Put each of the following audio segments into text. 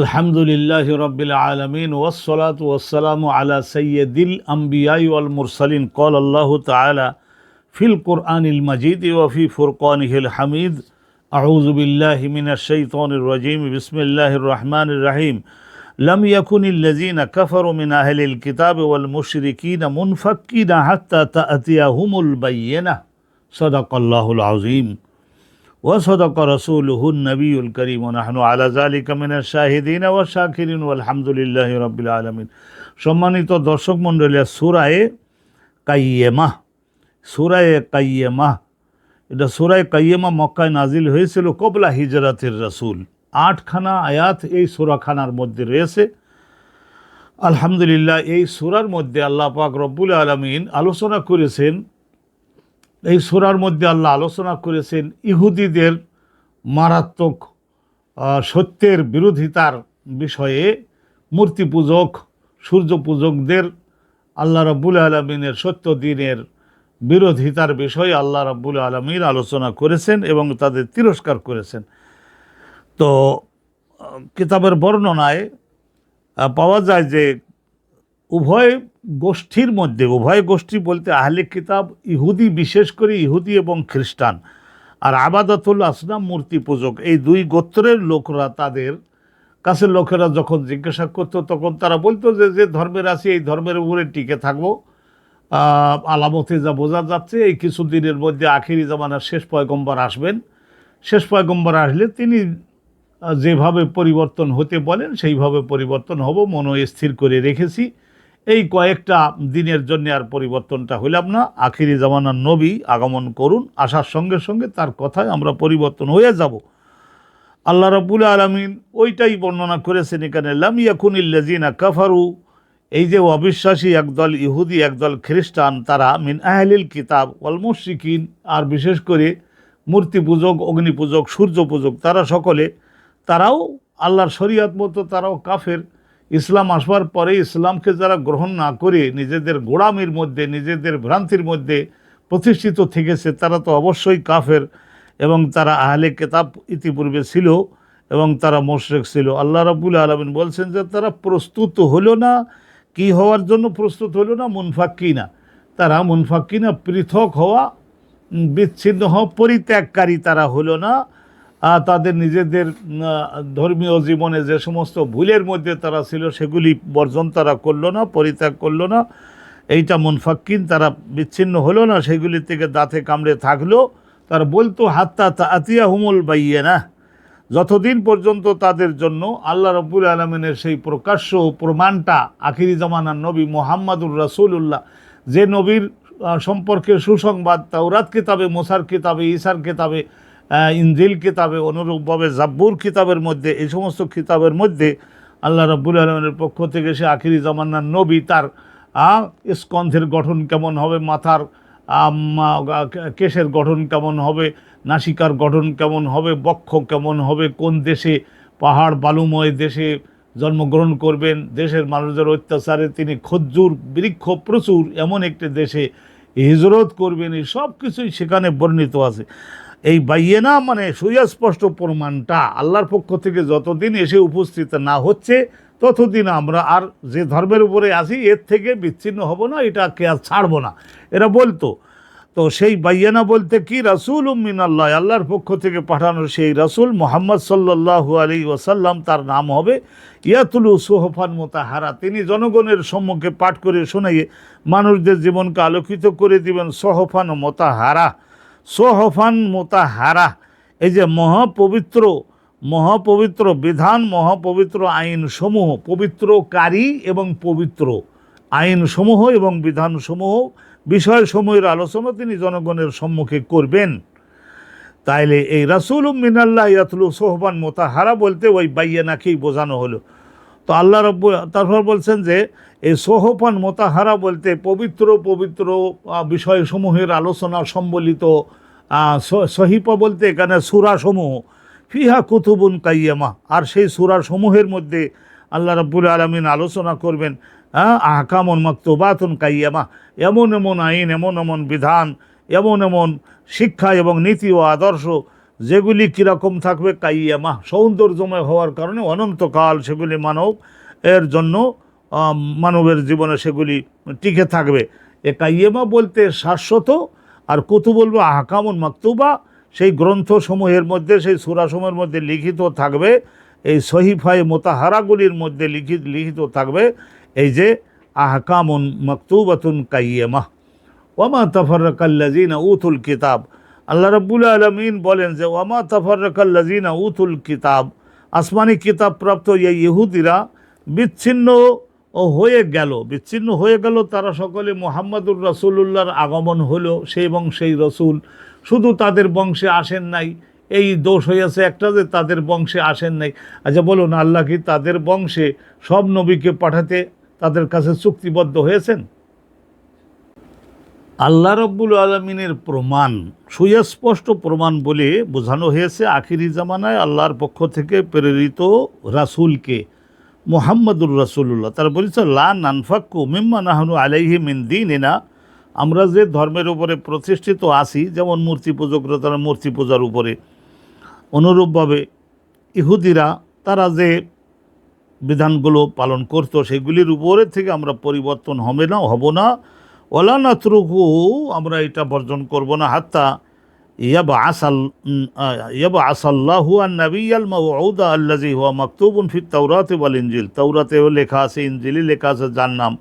الحمد لله رب العالمين والصلاة والسلام على سيد الأنبياء والمرسلين. قال الله تعالى في القرآن المجيد وفي فرقانه الحميد أعوذ بالله من الشيطان الرجيم بسم الله الرحمن الرحيم. لم يكن الذين كفروا من أهل الكتاب والمشركين منفكين حتى تأتيهم البينة. صدق الله العظيم. وصدق رسوله النبي الكريم ونحن على ذلك من الشاهدين والشاكرين والحمد لله رب العالمين সম্মানিত দর্শক মণ্ডলী সুরায়ে কাইয়েমা সুরায়ে কাইয়েমা এটা সুরায় কাইয়েমা মক্কায় নাজিল হয়েছিল কবলা হিজরাতের রসুল আটখানা আয়াত এই সুরাখানার মধ্যে রয়েছে আলহামদুলিল্লাহ এই সুরার মধ্যে আল্লাহ পাক রব্বুল আলমিন আলোচনা করেছেন এই সুরার মধ্যে আল্লাহ আলোচনা করেছেন, ইহুদিদের মারাত্মক সত্যের বিরোধিতার বিষয়ে মূর্তি পূজক, সূর্য পূজকদের আল্লাহ রব্বুল আলমিনের সত্য দিনের বিরোধিতার বিষয়ে আল্লাহ রব্বুল আলমিন আলোচনা করেছেন এবং তাদের তিরস্কার করেছেন। তো কিতাবের বর্ণনায় পাওয়া যায় যে উভয় গোষ্ঠীর মধ্যে, উভয় গোষ্ঠী বলতে আহলে কিতাব, ইহুদি বিশেষ করে ইহুদি এবং খ্রিস্টান আর আবাদাতুল আসনাম মূর্তি পূজক, এই দুই গোত্রের লোকরা তাদের কাছের লোকেরা যখন জিজ্ঞাসা করতো তখন তারা বলতো যে যে ধর্মের আছে, এই ধর্মের উপরে টিকে থাকব। আলামতে যা বোঝা যাচ্ছে, এই কিছুদিনের মধ্যে আখেরি জামানার শেষ পয়গম্বর আসবেন। শেষ পয়গম্বর আসলে তিনি যেভাবে পরিবর্তন হতে বলেন, সেইভাবে পরিবর্তন হব মনো স্থির করে রেখেছি। এই কয়েকটা দিনের জন্য আর পরিবর্তনটা হইলাম না। আখিরি জামানার নবী আগমন করুন, আসার সঙ্গে সঙ্গে তার কথায় আমরা পরিবর্তন হয়ে যাব। আল্লাহ রাবুল আলমিন ওইটাই বর্ণনা করেছেন এখানে, লাম ইয়াকুনিল্লাজিনা কাফারু এই যে অবিশ্বাসী একদল ইহুদি, একদল খ্রিস্টান, তারা মিন আহলিল কিতাব ওয়াল আর বিশেষ করে মূর্তি পূজক, অগ্নি পূজক, সূর্য পূজক, তারা সকলে, তারাও আল্লাহর শরিয়াত মতো তারাও কাফের। ইসলাম আসবার পরে ইসলামকে যারা গ্রহণ না করে নিজেদের গোড়ামির মধ্যে, নিজেদের ভ্রান্তির মধ্যে প্রতিষ্ঠিত থেকেছে, তারা তো অবশ্যই কাফের এবং তারা আহলে কেতাব ইতিপূর্বে ছিল এবং তারা মোশরেক ছিল। আল্লাহ রাবুল আলমিন বলছেন যে, তারা প্রস্তুত হলো না, কি হওয়ার জন্য প্রস্তুত হলো না? মুনফাক্কি না তারা মুনফাক্কি না পৃথক হওয়া বিচ্ছিন্ন হওয়া পরিত্যাগকারী তারা হলো না। তাদের নিজেদের ধর্মীয় জীবনে যে সমস্ত ভুলের মধ্যে তারা ছিল, সেগুলি বর্জন তারা করল না, পরিত্যাগ করল না। এইটা মুনফাক্কিন, তারা বিচ্ছিন্ন হলো না, সেগুলি থেকে দাঁতে কামড়ে থাকল। তারা বলতো, হাত্তা আতিয়া হুমুল বাইয়ে না যতদিন পর্যন্ত তাদের জন্য আল্লাহ রব্বুল আলমিনের সেই প্রকাশ্য প্রমাণটা, আখিরি জামানার নবী মোহাম্মদুর রাসূলুল্লাহ, যে নবীর সম্পর্কে সুসংবাদ, তাওরাত কিতাবে, মোসার কিতাবে ঈসার কিতাবে ইনজিল কিতাবে, অনুরূপভাবে জাব্বুর কিতাবের মধ্যে, এই সমস্ত কিতাবের মধ্যে আল্লাহ রব্বুল আলমিনের পক্ষ থেকে সে আখিরি জামানার নবী তার স্কন্ধের গঠন কেমন হবে, মাথার কেশের গঠন কেমন হবে, নাসিকার গঠন কেমন হবে, বক্ষ কেমন হবে, কোন দেশে পাহাড় বালুময় দেশে জন্মগ্রহণ করবেন, দেশের মানুষদের অত্যাচারে তিনি খজ্জুর বৃক্ষ প্রচুর, এমন একটি দেশে হিজরত করবেন, এই সব কিছুই সেখানে বর্ণিত আছে। এই বাইয়েনা মানে সুস্পষ্ট প্রমাণটা আল্লাহর পক্ষ থেকে যতদিন এসে উপস্থিত না হচ্ছে, ততদিন আমরা আর যে ধর্মের উপরে আছি, এর থেকে বিচ্ছিন্ন হব না, এটাকে আর ছাড়বো না। এরা বলতো, তো সেই বাইয়ানা বলতে কি রাসুল উম্মিন আল্লাহ আল্লাহর পক্ষ থেকে পাঠানো সেই রাসুল মোহাম্মদ সাল্লাল্লাহু আলী ওসাল্লাম তার নাম হবে ইয়াতুলু সোহফান মোতাহারা। তিনি জনগণের সম্মুখে পাঠ করে শোনাইয়ে, মানুষদের জীবনকে আলোকিত করে দিবেন সোহফান মোতাহারা। সোহফান মোতাহারা। এই যে মহাপবিত্র মহাপবিত্র বিধান, মহাপবিত্র আইন সমূহ পবিত্রকারী এবং পবিত্র আইনসমূহ এবং বিধানসমূহ বিষয়সমূহের আলোচনা তিনি জনগণের সম্মুখে করবেন। তাইলে এই রাসুল মিনাল্লাহ ইয়াতলু সোহবান মোতাহারা বলতে ওই বাইয়ে বাইয়ানাকেই বোঝানো হলো। তো আল্লাহ রব্বু তারপর বলছেন যে এই সোহপান মোতাহারা বলতে পবিত্র পবিত্র বিষয়সমূহের আলোচনা সম্বলিত সহিপা বলতে এখানে সুরাসমূহ। ফিহা কুতুবুন কাইয়ামা। আর সেই সুরাসমূহের মধ্যে আল্লাহ রাব্বুল আলমিন আলোচনা করবেন হ্যাঁ আহকামন মাকতুবাতুন কাইয়ামা। এমন এমন আইন, এমন এমন বিধান, এমন এমন শিক্ষা এবং নীতি ও আদর্শ যেগুলি কীরকম থাকবে কাইয়ামা, সৌন্দর্যময় হওয়ার কারণে অনন্তকাল সেগুলি মানব, এর জন্য মানবের জীবনে সেগুলি টিকে থাকবে। এ কাইয়েমা বলতে শাশ্বত, আর কত বলব আহকামুন মাকতুবা। সেই গ্রন্থসমূহের মধ্যে, সেই সুরাসমূহের মধ্যে লিখিত থাকবে, এই সহিফাই মোতাহারাগুলির মধ্যে লিখিত লিখিত থাকবে, এই যে আহকামুন মাকতুবাতুন কাইয়েমা। ওয়ামা তফরকাল্লাজিনা উতুল কিতাব। আল্লাহ রাব্বুল আলমিন বলেন যে, ওয়ামা তফরকাল্লাজিনা উতুল কিতাব আসমানি কিতাব প্রাপ্ত এই ইহুদিরা বিচ্ছিন্ন ও হয়ে গেল। বিচ্ছিন্ন হয়ে গেল তারা সকলে মোহাম্মদুর রসুল্লাহর আগমন হলো, সেই এবং সেই রসুল। শুধু তাদের বংশে আসেন নাই, এই দোষ হয়েছে একটা যে তাদের বংশে আসেন নাই। আচ্ছা বলুন, আল্লাহ কি তাদের বংশে সব নবীকে পাঠাতে তাদের কাছে চুক্তিবদ্ধ হয়েছেন? আল্লাহ রব্বুল আলমিনের প্রমাণ, সুস্পষ্ট প্রমাণ বলে বোঝানো হয়েছে আখিরি জামানায় আল্লাহর পক্ষ থেকে প্রেরিত রাসূলকে, মোহাম্মদুর রাসূলুল্লাহ। তারা বলেছে, লা নানফাক্কু মিম্মা নাহনু আলাইহি মিন দিন এনা আমরা যে ধর্মের উপরে প্রতিষ্ঠিত আছি, যেমন মূর্তি পূজকরা তারা মূর্তি পূজার উপরে। অনুরূপভাবে ইহুদিরা, তারা যে বিধানগুলো পালন করতো, সেগুলির উপরে থেকে আমরা পরিবর্তন হবে না, হব না। ওলা নাতরুকু আমরা এটা বর্জন করব না। হাত্তা ইয়াবা আসাল ইয়াবা আসাল্লাহু আন নবিয়াল মাউদা আল্লাজি হুয়া মাকতুবুন ফি তাওরাতে ওয়াল ইনজিল। তাওরাতেও লেখা আছে ইনজিলি লেখা আছে যার নাম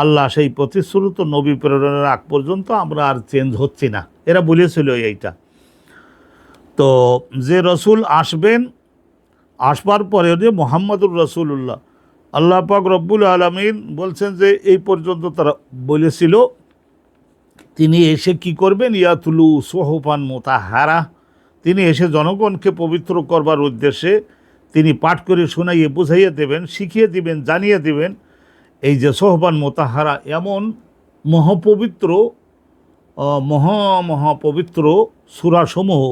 আল্লাহ। সেই প্রতিশ্রুত নবী প্রেরণের আগ পর্যন্ত আমরা আর চেঞ্জ হচ্ছি না। এরা বলেছিল এইটা। তো যে রসুল আসবেন, আসবার পরে যে মোহাম্মদুর রসুল্লাহ আল্লাহ পাক রব্বুল আলমিন বলছেন যে এই পর্যন্ত তারা বলেছিল। তিনি এসে কি করবেন? ইয়াতুলু সোহপান মোতাহারা। তিনি এসে জনগণকে পবিত্র করবার উদ্দেশ্যে তিনি পাঠ করে শোনাইয়ে বুঝাইয়ে দেবেন, শিখিয়ে দিবেন, জানিয়ে দিবেন, এই যে সোহবান মোতাহারা এমন মহাপবিত্র মহা মহাপবিত্র সুরাসমূহ,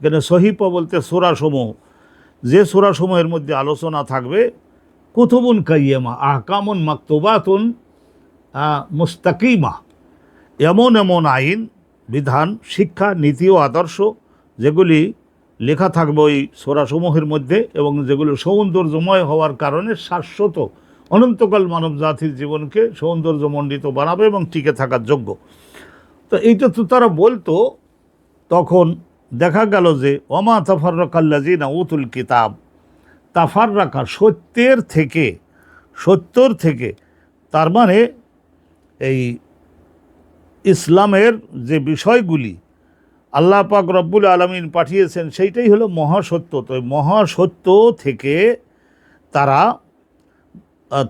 এখানে সহিপা বলতে সুরাসমূহ, যে সুরাসমূহের মধ্যে আলোচনা থাকবে কুতুবুন কাইয়েমা, আহকামুন মাকতুবাতুন মুস্তাকিমা। এমন এমন আইন, বিধান, শিক্ষা, নীতি ও আদর্শ যেগুলি লেখা থাকবে ওই সোরাসমূহের মধ্যে এবং যেগুলো সৌন্দর্যময় হওয়ার কারণে শাশ্বত অনন্তকাল মানব জাতির জীবনকে সৌন্দর্যমণ্ডিত বানাবে এবং টিকে থাকার যোগ্য। তো এইটা তো তারা বলতো, তখন দেখা গেল যে অমা তাফার্রাকাল্লাজি না উতুল কিতাব তাফার্রাকা, সত্যের থেকে সত্যর থেকে, তার মানে এই ইসলামের যে বিষয়গুলি আল্লাহ পাক রব্বুল আলমিন পাঠিয়েছেন, সেইটাই হলো মহাসত্য। তো মহাসত্য থেকে তারা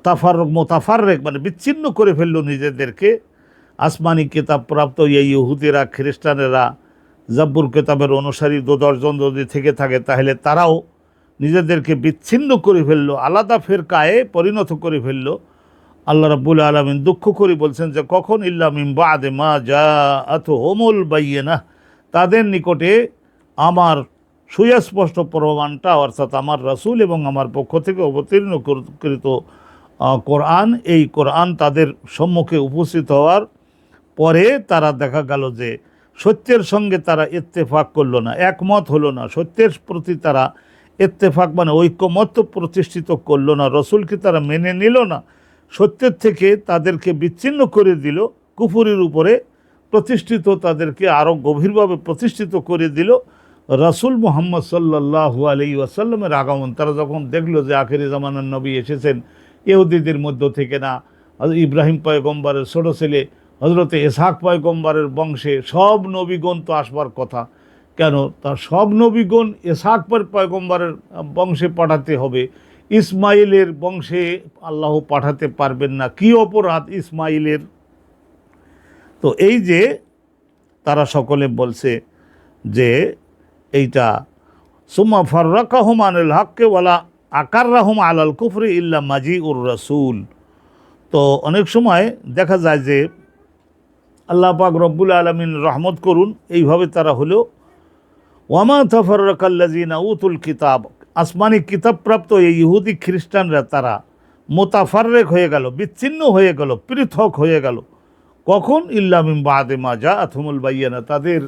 তাফার মোতাফারেক মানে বিচ্ছিন্ন করে ফেলল নিজেদেরকে। আসমানি কিতাব প্রাপ্ত এই ইহুদিরা, খ্রিস্টানেরা, জাব্বুর কেতাবের অনুসারী দু দশজন যদি থেকে থাকে, তাহলে তারাও নিজেদেরকে বিচ্ছিন্ন করে ফেলল, আলাদা ফেরকায়ে পরিণত করে ফেলল। আল্লাহ রাব্বুল আলমিন দুঃখ করে বলছেন যে, কখন ইল্লাম ইমবাদে মা যা আত হোমল বাইয়ে না তাদের নিকটে আমার সুস্পষ্ট প্রমাণটা, অর্থাৎ আমার রাসূল এবং আমার পক্ষ থেকে অবতীর্ণ কৃত কোরআন, এই কোরআন তাদের সম্মুখে উপস্থিত হওয়ার পরে তারা দেখা গেল যে, সত্যের সঙ্গে তারা ইত্তেফাক করল না, একমত হলো না। সত্যের প্রতি তারা ইত্তেফাক মানে ঐক্যমত্য প্রতিষ্ঠিত করল না। রসুলকে তারা মেনে নিল না। সত্যের থেকে তাদেরকে বিচ্ছিন্ন করে দিল। কুফুরির উপরে প্রতিষ্ঠিত তাদেরকে আরও গভীরভাবে প্রতিষ্ঠিত করে দিল। রাসূল মোহাম্মদ সাল্লাল্লাহু আলি ওয়াসাল্লামের আগমন। তারা যখন দেখল যে আখেরি জামানার নবী এসেছেন, ইহুদিদের মধ্য থেকে না ইব্রাহিম পয়গম্বরের ছোট ছেলে হজরতে এসাক পয়গম্বরের বংশে সব নবীগণ তো আসবার কথা। কেন? তার সব নবীগণ এসাক পর পয়গম্বরের বংশে পাঠাতে হবে। ইসমাইলের বংশে আল্লাহ পাঠাতে পারবেন না। কি অপরাধ ইসমাইলের? তো এই যে তারা সকলে বলছে যে এইটা, সুম্মা ফার্রাকাহুম আনিল হাক্কে ওয়ালা আকাররাহুম আলাল কুফরি ইল্লা মাজি উর রসুল। তো অনেক সময় দেখা যায় যে আল্লাহ পাক রব্বুল আলমিন রহমত করুন, এইভাবে তারা হলো ওয়ামা তাফারকাল্লাজিনা উতুল কিতাব। আসমানি কিতাবপ্রাপ্ত এই ইহুদি খ্রিস্টানরা তারা মোতাফারেক হয়ে গেল, বিচ্ছিন্ন হয়ে গেল, পৃথক হয়ে গেল। কখন? ইল্লামিম বাদে মাজা আথমুল বাইয়ানা। তাদের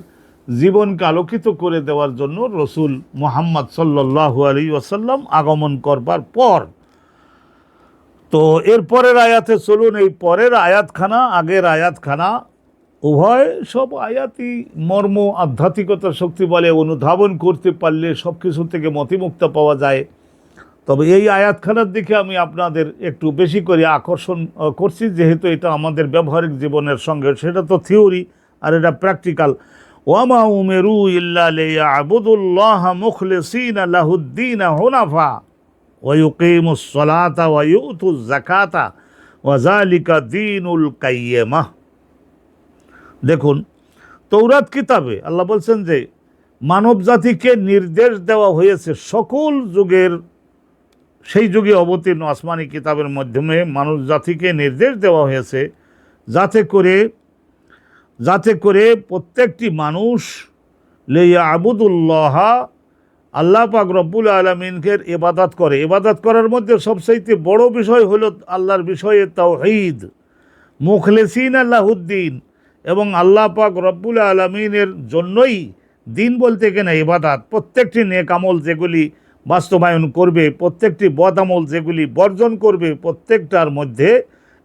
জীবনকে আলোকিত করে দেওয়ার জন্য রসুল মোহাম্মদ সাল্লাহ আলী ওয়াসাল্লাম আগমন করবার পর। তো এর পরের আয়াতে চলুন, এই পরের আয়াতখানা, আগের আয়াতখানা উভয় সব আয়াতি মর্ম আধ্যাত্মিকতার শক্তি বলে অনুধাবন করতে পারলে সব কিছু থেকে মতিমুক্ত পাওয়া যায়। তবে এই আয়াতখানার দিকে আমি আপনাদের একটু বেশি করে আকর্ষণ করছি, যেহেতু এটা আমাদের ব্যবহারিক জীবনের সঙ্গে, সেটা তো থিওরি আর এটা প্র্যাকটিক্যাল ওয়ামা উমেরু ইল্লা আবুদুল্লাহ মুখলিসিন আলাহুদ্দিন হুনাফা ওয়ুকিমুস সলাতা ওয়ুতুজ জাকাতা ওয়াজালিকা দিনুল কাইয়েমা দেখুন তৌরাত কিতাবে আল্লাহ বলছেন যে, মানব জাতিকে নির্দেশ দেওয়া হয়েছে সকল যুগের, সেই যুগে অবতীর্ণ আসমানি কিতাবের মাধ্যমে মানুষ জাতিকে নির্দেশ দেওয়া হয়েছে যাতে করে যাতে করে প্রত্যেকটি মানুষ, লেয়া আবুদুল্লাহ, আল্লাহ পাক রব্বুল আলমিনকে এবাদাত করে। এবাদাত করার মধ্যে সবচাইতে বড় বিষয় হলো আল্লাহর বিষয়ে তাওহীদ। মুখলেসিন আল্লাহুদ্দিন। এবং আল্লাহ পাক রব্বুল আলমিনের জন্যই দিন বলতে কেনা ইবাদাত। প্রত্যেকটি নেক আমল যেগুলি বাস্তবায়ন করবে, প্রত্যেকটি বদ আমল যেগুলি বর্জন করবে, প্রত্যেকটার মধ্যে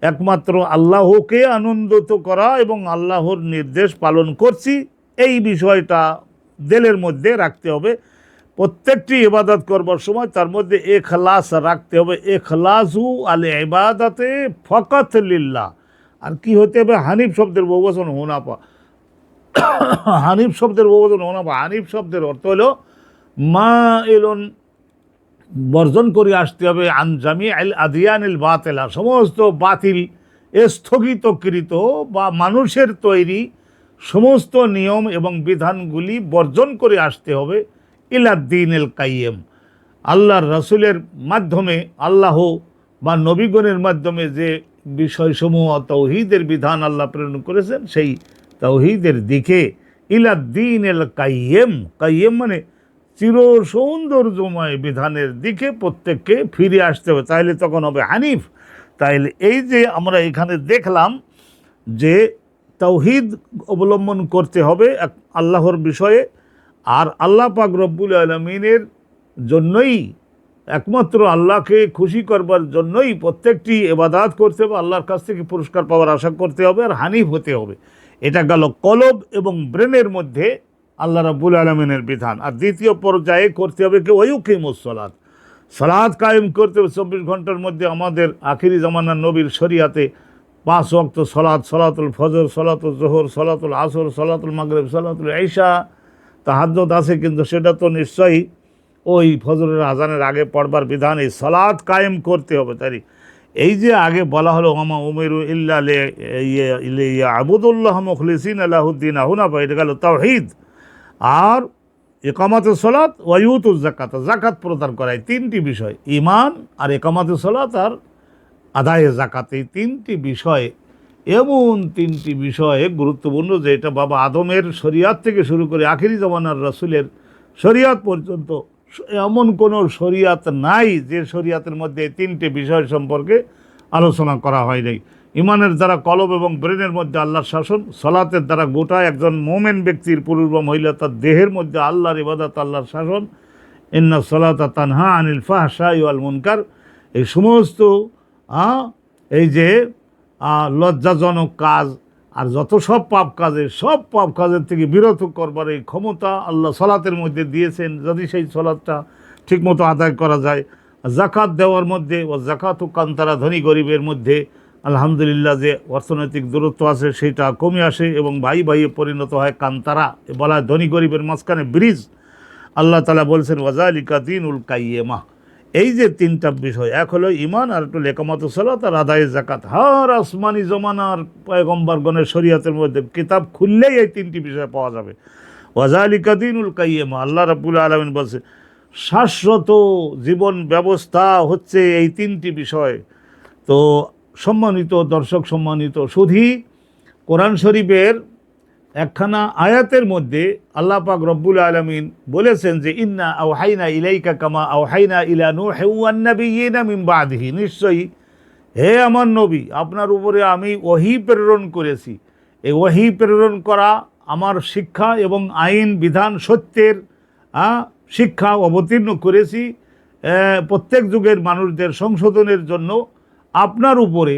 একমাত্র আল্লাহকে আনন্দিত করা এবং আল্লাহর নির্দেশ পালন করছি। এই বিষয়টা দেলের মধ্যে রাখতে হবে। প্রত্যেকটি ইবাদত করবার সময় তার মধ্যে এখলাস রাখতে হবে। এখলাসু আলে ইবাদাতে ফকত লিল্লাহ। আর কি হতে হবে? হানিফ শব্দের বহুবচন হোনাপা হানিফ শব্দের বহুবচন হোনাপা হানিফ শব্দের অর্থ হলো, মা এলন বর্জন করে আসতে হবে আনজামি আল আদিয়ানিল বাতেলা। সমস্ত বাতিল স্থগিতকৃত বা মানুষের তৈরি সমস্ত নিয়ম এবং বিধানগুলি বর্জন করে আসতে হবে ইলাদ্দিন এল কাইয়েম আল্লাহর রসুলের মাধ্যমে, আল্লাহ বা নবীগণের মাধ্যমে যে বিষয়সমূহ তৌহিদের বিধান আল্লাহ প্রেরণ করেছেন, সেই তৌহিদের দিকে ইলাদ্দিন এল কাইয়েম কাইয়েম মানে চির সৌন্দর্যময় বিধানের দিকে প্রত্যেককে ফিরে আসতে হবে। তাইলে তখন হবে হানিফ। তাইলে এই যে আমরা এখানে দেখলাম যে তৌহিদ অবলম্বন করতে হবে এক আল্লাহর বিষয়ে, আর আল্লাহ পাক রব্বুল আলমিনের জন্যই একমাত্র আল্লাহকে খুশি করবার জন্যই প্রত্যেকটি এবাদাত করতে হবে, আল্লাহর কাছ থেকে পুরস্কার পাওয়ার আশা করতে হবে আর হানিফ হতে হবে। এটা গেল কলব এবং ব্রেনের মধ্যে আল্লাহ রাব্বুল আলমিনের বিধান। আর দ্বিতীয় পর্যায়ে করতে হবে কি? ওয়ুকিমুস সলাদ সালাদ কায়েম করতে হবে। চব্বিশ ঘণ্টার মধ্যে আমাদের আখিরি জামানার নবীর শরিয়াতে পাঁচ ওয়াক্ত সলাদ সলাতুল ফজর, সলাতুল জোহর, সলাতুল আসর, সলাতুল মাগরেব, সলাতুল ঈশা। তাহাজ্জত আছে কিন্তু সেটা তো নিশ্চয়ই ওই ফজরের আজানের আগে পড়বার বিধান, এই সলাদ কায়েম করতে হবে। তাই এই যে আগে বলা হলো আমা উমেরু ইল্লা আবুদুল্লাহ মুখলিসিন আলাহুদ্দিন আহুনাফা এটা গেল তাওহিদ। আর একামাতে সলাৎ ওয়ুতুল জাকাত জাকাত প্রদান করায় তিনটি বিষয় ইমান আর একামাতে সলাৎ আর আদায়ে জাকাত এই তিনটি বিষয়, এমন তিনটি বিষয়ে গুরুত্বপূর্ণ যে এটা বাবা আদমের শরিয়াত থেকে শুরু করে আখেরি জমানার রসুলের শরিয়াত পর্যন্ত এমন কোনো শরিয়াত নাই যে শরিয়াতের মধ্যে তিনটে বিষয় সম্পর্কে আলোচনা করা হয় নাই। ইমানের দ্বারা কলব এবং ব্রেনের মধ্যে আল্লাহর শাসন, সলাতের দ্বারা গোটা একজন মোমেন ব্যক্তির পুরুষ বা মহিলা তার দেহের মধ্যে আল্লাহর ইবাদত, আল্লাহর শাসন। ইন্না সলাতা তানহা আনিল ফাহশা আল মুনকার। এই সমস্ত এই যে লজ্জাজনক কাজ আর যত সব পাপ কাজে, সব পাপ কাজের থেকে বিরত করবার এই ক্ষমতা আল্লাহ সলাতের মধ্যে দিয়েছেন। যদি সেই সলাতটা ঠিকমতো আদায় করা যায় জাকাত দেওয়ার মধ্যে ও জাকাত কান্তারা ধনী গরিবের মধ্যে আলহামদুলিল্লাহ যে অর্থনৈতিক দূরত্ব আছে, সেটা কমে আসে এবং ভাই ভাইয়ে পরিণত হয় কান্তারা বলা হয় ধনী গরিবের মাঝখানে ব্রিজ। আল্লাহ তালা বলছেন, ওয়াজালিকা দিন উল কাইয়েমা এই যে তিনটা বিষয়, এক হলো ইমান আর একটু লেকামত সালাত, আর আদায় জাকাত হার আসমানি জমানার পয়গম্বরগণের শরীয়তের মধ্যে কিতাব খুললেই এই তিনটি বিষয় পাওয়া যাবে। ওয়াজালিকা দিন উল কাইয়েমা, আল্লাহ রাবুল আলমিন বলছে, শাশ্বত জীবন ব্যবস্থা হচ্ছে এই তিনটি বিষয়। তো সম্মানিত দর্শক, সম্মানিত সুধী, কোরআন শরীফের একখানা আয়াতের মধ্যে আল্লাহ পাক রব্বুল আলমিন বলেছেন যে, ইন্না আও হাইনা ইলাইকা কামা আও হাইনা ইলা নু হেউয়ান্নাবিনা মিন বাদহি। নিশ্চয়ই, হে আমার নবী, আপনার উপরে আমি ওহি প্রেরণ করেছি। এই ওহি প্রেরণ করা আমার শিক্ষা এবং আইন, বিধান, সত্যের শিক্ষা অবতীর্ণ করেছি। প্রত্যেক যুগের মানুষদের সংশোধনের জন্য আপনার উপরে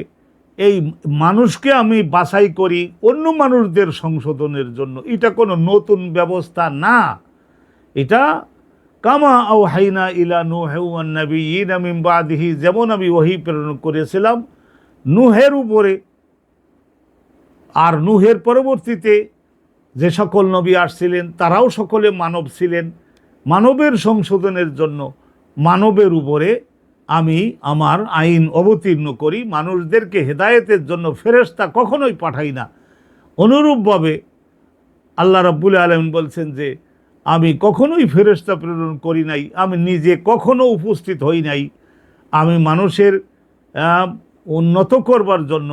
এই মানুষকে আমি বাছাই করি অন্য মানুষদের সংশোধনের জন্য। এটা কোনো নতুন ব্যবস্থা না। এটা কামা আও হাইনা ইলা নু নুহেউন নবী মিন বাদিহি, যেমন আমি ওহি প্রেরণ করেছিলাম নুহের উপরে। আর নুহের পরবর্তীতে যে সকল নবী আসছিলেন, তারাও সকলে মানব ছিলেন। মানবের সংশোধনের জন্য মানবের উপরে আমি আমার আইন অবতীর্ণ করি, মানুষদেরকে হেদায়েতের জন্য ফেরেশতা কখনোই পাঠাই না। অনুরূপভাবে আল্লাহ রাব্বুল আলম বলছেন যে, আমি কখনোই ফেরেশতা প্রেরণ করি নাই, আমি নিজে কখনো উপস্থিত হই নাই। আমি মানুষের উন্নত করবার জন্য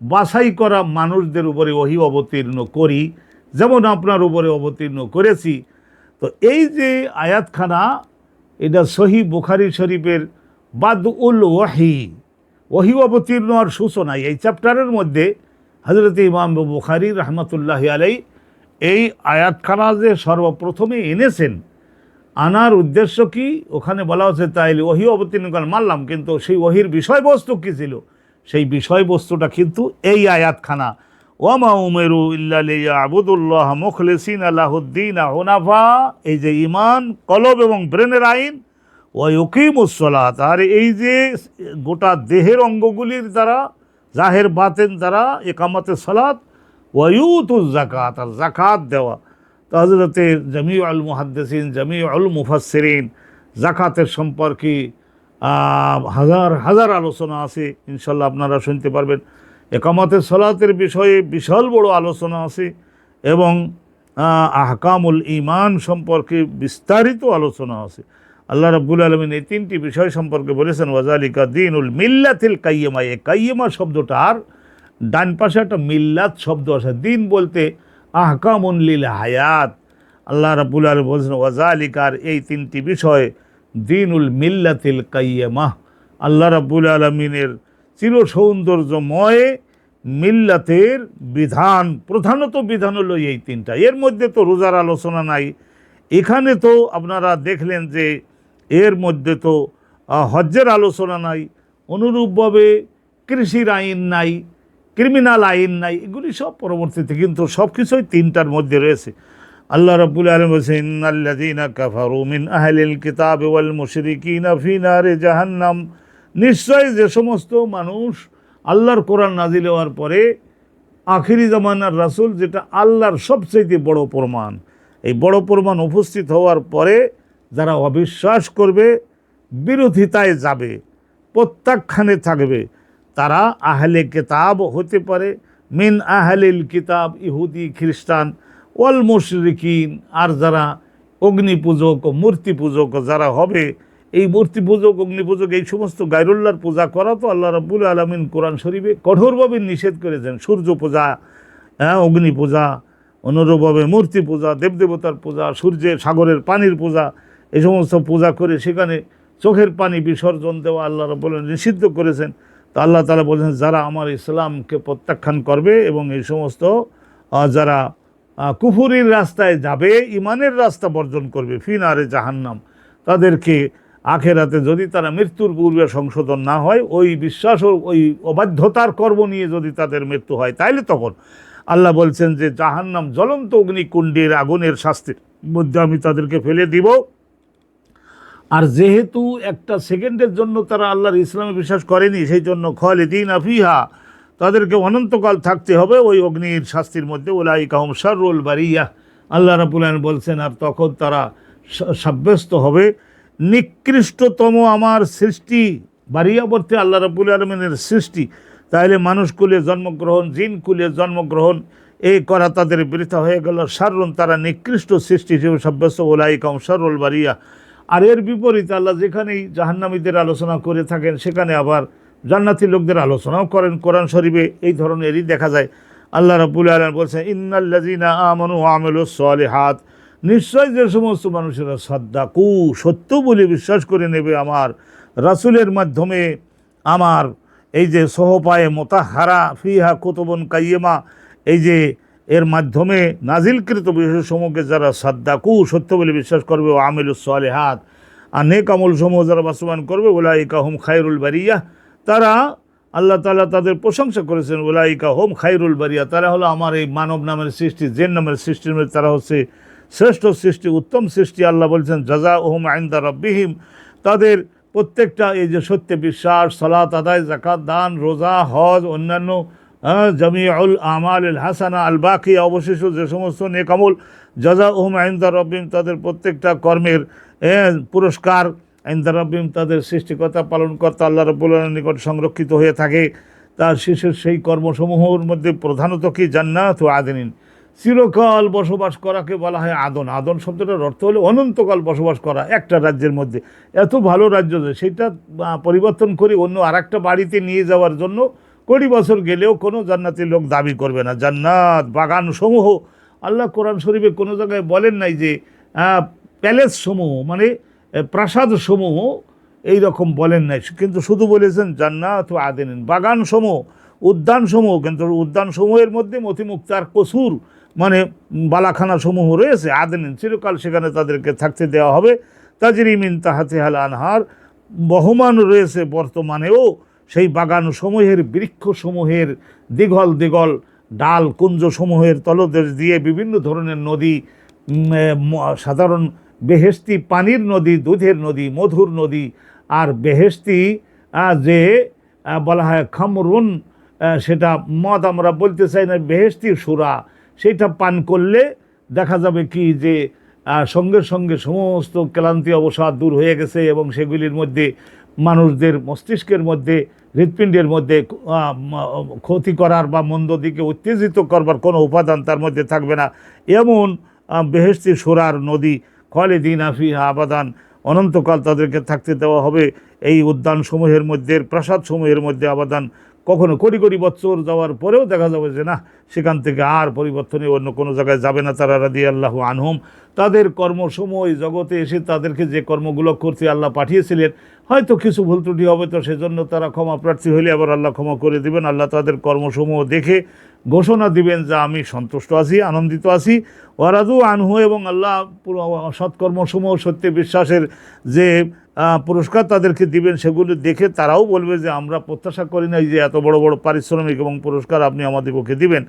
বাছাই করা মানুষদের উপরে ওহি অবতীর্ণ করি, যেমন আপনার উপরে অবতীর্ণ করেছি। তো এই যে আয়াতখানা, এটা সহি বুখারি শরীফের বাদ উল ওয়াহি। ওহি অবতীর্ণ আর সূচনায় এই চ্যাপ্টারের মধ্যে হজরত ইমাম বুখারি রহমতুল্লাহ আলাই এই আয়াতখানা যে সর্বপ্রথমে এনেছেন, আনার উদ্দেশ্য কি? ওখানে বলা হচ্ছে তাইলে ওহি অবতীর্ণ করেন মানলাম, কিন্তু সেই ওহির বিষয়বস্তু কী ছিল? সেই বিষয়বস্তুটা কিন্তু এই আয়াতখানা। ওয়ামা উমেরু ইল্লালিয়া আবুদুল্লাহ মুখলেসিন আল্লাহুদ্দিন আহনাফা। এই যে ইমান কলব এবং ব্রেনের আইন ওয়কিমুসলাত আর এই যে গোটা দেহের অঙ্গগুলির দ্বারা, জাহের বাতেন দ্বারা একামতে সলাত ওয়ুতুল জাকাত আর জাকাত দেওয়া। তো হজরতে জমি আল মুহাদ্দিন জমি আল মুফাসরিন জাকাতের সম্পর্কে হাজার হাজার আলোচনা আছে ইনশাল্লাহ আপনারা শুনতে পারবেন। একামতের সলাতের বিষয়ে বিশাল বড় আলোচনা আছে এবং আহকামুল ইমান সম্পর্কে বিস্তারিত আলোচনা আছে। আল্লাহ রাব্বুল আলমিন এই তিনটি বিষয় সম্পর্কে বলেছেন, ওয়াজালিকা দিন উল মিল্লাতিল কাইয়েমা এই কাইয়েমা শব্দটার ডান পাশে একটা মিল্লাত শব্দ আছে। দিন বলতে আহকামুন লিল হায়াত। আল্লাহ রাব্বুল আলম বলছেন ওয়াজালিকার এই তিনটি বিষয়, দিনুল মিল্লাতিল কাইয়েমা আল্লাহ রাব্বুল আলমিনের চির সৌন্দর্যময় মিল্লাতের বিধান, প্রধানত বিধান হলো এই তিনটা। এর মধ্যে তো রোজার আলোচনা নাই। এখানে তো আপনারা দেখলেন যে এর মধ্যে তো হজ্জের আলোচনা নাই, অনুরূপভাবে কৃষির আইন নাই, ক্রিমিনাল আইন নাই, এগুলি সব পরবর্তীতে, কিন্তু সব কিছুই তিনটার মধ্যে রয়েছে। আল্লাহ রাব্বুল আলম আহলিল কিতাব ওয়াল জাহান্নাম। নিশ্চয় যে সমস্ত মানুষ আল্লাহর কোরআন নাজিল হওয়ার পরে, আখিরি জামানার রাসূল, যেটা আল্লাহর সবচেয়ে বড় প্রমাণ। এই বড় প্রমাণ উপস্থিত হওয়ার পরে যারা অবিশ্বাস করবে, বিরোধিতায় যাবে, প্রত্যাখ্যানে থাকবে, তারা আহলে কিতাব হতে পারে, মিন আহলিল কিতাব ইহুদি, খ্রিস্টান, ওয়াল মুশরিকিন, আর যারা অগ্নি পূজক মূর্তি পূজক যারা হবে, এই মূর্তি পূজক অগ্নি পূজক এই সমস্ত গাইরুল্লার পূজা করা তো আল্লাহ রাব্বুল আলমিন কোরআন শরীফে কঠোরভাবে নিষেধ করেছেন। সূর্য পূজা হ্যাঁ অগ্নি পূজা অনুরূপভাবে মূর্তি পূজা দেবদেবতার পূজা, সূর্যের সাগরের পানির পূজা এই সমস্ত পূজা করে সেখানে চোখের পানি বিসর্জন দেওয়া আল্লাহ রাব্বুল আলামিন নিষিদ্ধ করেছেন। তা আল্লাহ তালা বলেছেন, যারা আমার ইসলামকে প্রত্যাখ্যান করবে এবং এই সমস্ত যারা কুফুরির রাস্তায় যাবে ইমানের রাস্তা বর্জন করবে ফিনারে জাহান্নাম, তাদেরকে আখেরাতে যদি তারা মৃত্যুর পূর্বে সংশোধন না হয়, ওই বিশ্বাস ওই অবাধ্যতার কর্ম নিয়ে যদি তাদের মৃত্যু হয়, তাইলে তখন আল্লাহ বলছেন যে জাহান্নাম জ্বলন্ত অগ্নিকুণ্ডের আগুনের শাস্তির মধ্যে আমি তাদেরকে ফেলে দিব। আর যেহেতু একটা সেকেন্ডের জন্য তারা আল্লাহর ইসলামে বিশ্বাস করেনি, সেই জন্য খালিদিন আফিহা তাদেরকে অনন্তকাল থাকতে হবে ওই অগ্নির শাস্তির মধ্যে। ওলাই কাহম শারুল বারিয়া। আল্লাহ রাবুল বলছেন, আর তখন তারা সাব্যস্ত হবে। নিকৃষ্টতম আমার সৃষ্টি বারিয়া বলতে আল্লাহ রাবুল আলমিনের সৃষ্টি। তাহলে মানুষ কুলে জন্মগ্রহণ, জিন কুলে জন্মগ্রহণ এই করা তাদের বৃথা হয়ে গেল। সারুন তারা নিকৃষ্ট সৃষ্টি হিসেবে সাব্যস্ত। ওলাই কাহম শারুল বারিয়া। আর এর বিপরীতে আল্লাহ যেখানেই জাহান্নামীদের আলোচনা করে থাকেন, সেখানে আবার জান্নাতি লোকদের আলোচনাও করেন। কোরআন শরীফে এই ধরনেরই দেখা যায়। আল্লাহ রাবুল আলম বলছেন ইন্নাল্লাজিনা আমানু আমেলু হাত নিশ্চয় যে সমস্ত মানুষেরা সাদ্দাকু, সত্য বলে বিশ্বাস করে নেবে আমার রাসূলের মাধ্যমে। আমার এই যে সহপায়ে মোতাহারা, ফিহা কুতুবন কাইয়েমা, এই যে এর মাধ্যমে নাজিলকৃত বিষয়সমূহকে যারা সাদ্দাকু সত্য বলে বিশ্বাস করবে, ও আমিল হাত আর নেক আমল সমূহ যারা বাস্তবায়ন করবে ওলাইকা হুম খায়রুল বারিয়া। তারা আল্লাহ তালা তাদের প্রশংসা করেছেন ওলাইকা হোম খাইরুল বারিয়া। তারা হলো আমার এই মানব নামের সৃষ্টি, জেন নামের সৃষ্টির তারা হচ্ছে শ্রেষ্ঠ সৃষ্টি, উত্তম সৃষ্টি। আল্লাহ বলছেন জাজা ওহম আইন্দা রব্বিহিম। তাদের প্রত্যেকটা এই যে সত্য বিশ্বাস, সালাত আদায় জাকাত দান, রোজা, হজ, অন্যান্য জমিউল আমাল আল হাসানা আল বাকি অবশিষ্ট যে সমস্ত নেকামল জাজা ওহম আইন্দা রব্বিম তাদের প্রত্যেকটা কর্মের পুরস্কার আইন্দা রব্বিম তাদের সৃষ্টিকর্তা, পালনকর্তা, আল্লাহ রব্বুল আলমীর নিকট সংরক্ষিত হয়ে থাকে। তার শেষের সেই কর্মসমূহের মধ্যে প্রধানত কি? জান্নাত ও আদিনিন। চিরকাল বসবাস করাকে বলা হয় আদন। আদন শব্দটার অর্থ হলো অনন্তকাল বসবাস করা একটা রাজ্যের মধ্যে। এত ভালো রাজ্য যে, সেটা পরিবর্তন করে অন্য আরেকটা বাড়িতে নিয়ে যাওয়ার জন্য কোটি বছর গেলেও কোনো জান্নাতি লোক দাবি করবে না। জান্নাত বাগান সমূহ আল্লাহ কোরআন শরীফে কোনো জায়গায় বলেন নাই যে প্যালেস সমূহ মানে প্রাসাদ সমূহ এই রকম বলেন নাই। কিন্তু শুধু বলেছেন, জান্নাত আদেন বাগান সমূহ উদ্যান সমূহ কিন্তু উদ্যান সমূহের মধ্যে মতিমুক্তার কসুর মানে বালাখানা সমূহ রয়েছে আদেন চিরকাল সেখানে তাদেরকে থাকতে দেওয়া হবে। তাজরিমিন তাহাতে হাল আনহার, বহমান রয়েছে বর্তমানেও। সেই বাগান সমূহের বৃক্ষ সমূহের দিঘল দিঘল ডাল কুঞ্জ সমূহের তলদেশ দিয়ে বিভিন্ন ধরনের নদী সাধারণ বেহেস্তি পানির নদী, দুধের নদী, মধুর নদী আর বেহেস্তি যে বলা হয় খামরুন সেটা মদ আমরা বলতে চাই না বেহেস্তি সুরা। সেটা পান করলে দেখা যাবে কি যে সঙ্গে সঙ্গে সমস্ত ক্লান্তি অবসাদ দূর হয়ে গেছে এবং সেগুলির মধ্যে মানুষদের মস্তিষ্কের মধ্যে হৃৎপিণ্ডের মধ্যে ক্ষতি করার বা মন্দ দিকে উত্তেজিত করবার কোনো উপাদান তার মধ্যে থাকবে না। এমন বেহেস্তি সোরার নদী খালিদিন আফিহা আবাদান, অনন্তকাল তাদেরকে থাকতে দেওয়া হবে। এই উদ্যানসমূহের মধ্যে, প্রাসাদসমূহের মধ্যে আবাদান কখনো কোটি কোটি বছর যাওয়ার পরেও দেখা যাবে যে না, সেখান থেকে আর পরিবর্তনে অন্য কোনো জায়গায় যাবে না তারা রাদি আল্লাহ আনহুম। তাদের কর্মসমূহ এই জগতে এসে তাদেরকে যে কর্মগুলো করতে আল্লাহ পাঠিয়েছিলেন, হয়তো কিছু ভুল ত্রুটি হবে, তো সেজন্য তারা ক্ষমা প্রার্থী হলে আবার আল্লাহ ক্ষমা করে দিবেন। আল্লাহ তাদের কর্মসমূহ দেখে ঘোষণা দিবেন যে আমি সন্তুষ্ট আছি, আনন্দিত আছি। ওয়ারাদু আনহু এবং আল্লাহ পুরো সৎকর্মসমূহ, সত্যি বিশ্বাসের যে পুরস্কার তাদেরকে দিবেন সেগুলো দেখে তারাও বলবে যে আমরা প্রত্যাশা করি না যে এত বড় বড় পারিশ্রমিক এবং পুরস্কার আপনি আমাদের পক্ষে দিবেন।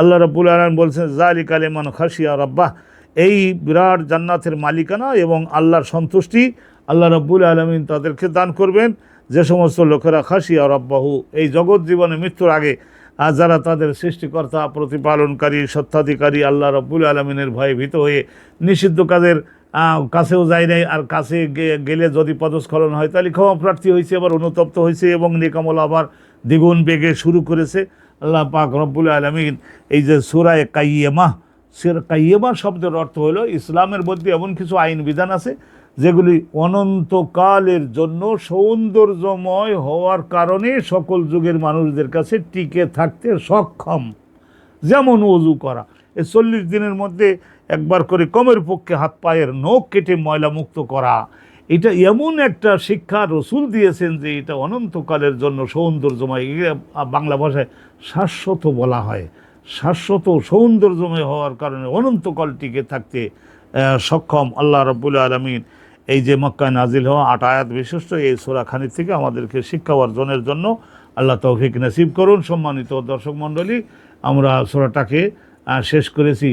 আল্লাহ রাব্বুল আলম বলছেন জালিক আলিমান খাসিয়া রাব্বাহ। এই বিরাট জান্নাতের মালিকানা এবং আল্লাহর সন্তুষ্টি আল্লাহ রব্বুল আলমিন তাদেরকে দান করবেন। যে সমস্ত লোকেরা খাসিয়া রব্বাহু, এই জগৎ জীবনে মৃত্যুর আগে, আর যারা তাদের সৃষ্টিকর্তা, প্রতিপালনকারী, সত্ত্বাধিকারী আল্লাহ রব্বুল আলমিনের ভয়ে ভীত হয়ে নিষিদ্ধ কাজের কাছেও যায় নাই, আর কাছে গেলে যদি পদস্খলন হয়, তাহলে ক্ষমা প্রার্থী হয়েছে, আবার অনুতপ্ত হয়েছে এবং নিকামল আবার দ্বিগুণ বেগে শুরু করেছে। আল্লাহ পাক রব্বুল আলমিন এই যে সুরায় কাইয়েমা সের কাইয়েমা শব্দের অর্থ হলো ইসলামের মধ্যে এমন কিছু আইন বিধান আছে, যেগুলি অনন্তকালের জন্য সৌন্দর্যময় হওয়ার কারণে সকল যুগের মানুষদের কাছে টিকে থাকতে সক্ষম। যেমন অজু করা, এই চল্লিশ দিনের মধ্যে একবার করে কমের পক্ষে হাত পায়ের নখ কেটে ময়লা মুক্ত করা। এটা এমন একটা শিক্ষা রসুল দিয়েছেন যে এটা অনন্তকালের জন্য সৌন্দর্যময়। বাংলা ভাষায় শাশ্বত বলা হয়। শাশ্বত সৌন্দর্যময় হওয়ার কারণে অনন্তকাল টিকে থাকতে সক্ষম। আল্লাহ রব্বুল আলমিন এই যে মক্কায় নাজিল হওয়া আট আয়াত বিশিষ্ট এই সোরাখানি থেকে আমাদেরকে শিক্ষা অর্জনের জন্য আল্লাহ তৌফিক নসিব করুন। সম্মানিত দর্শক মণ্ডলী, আমরা সোরাটাকে শেষ করেছি।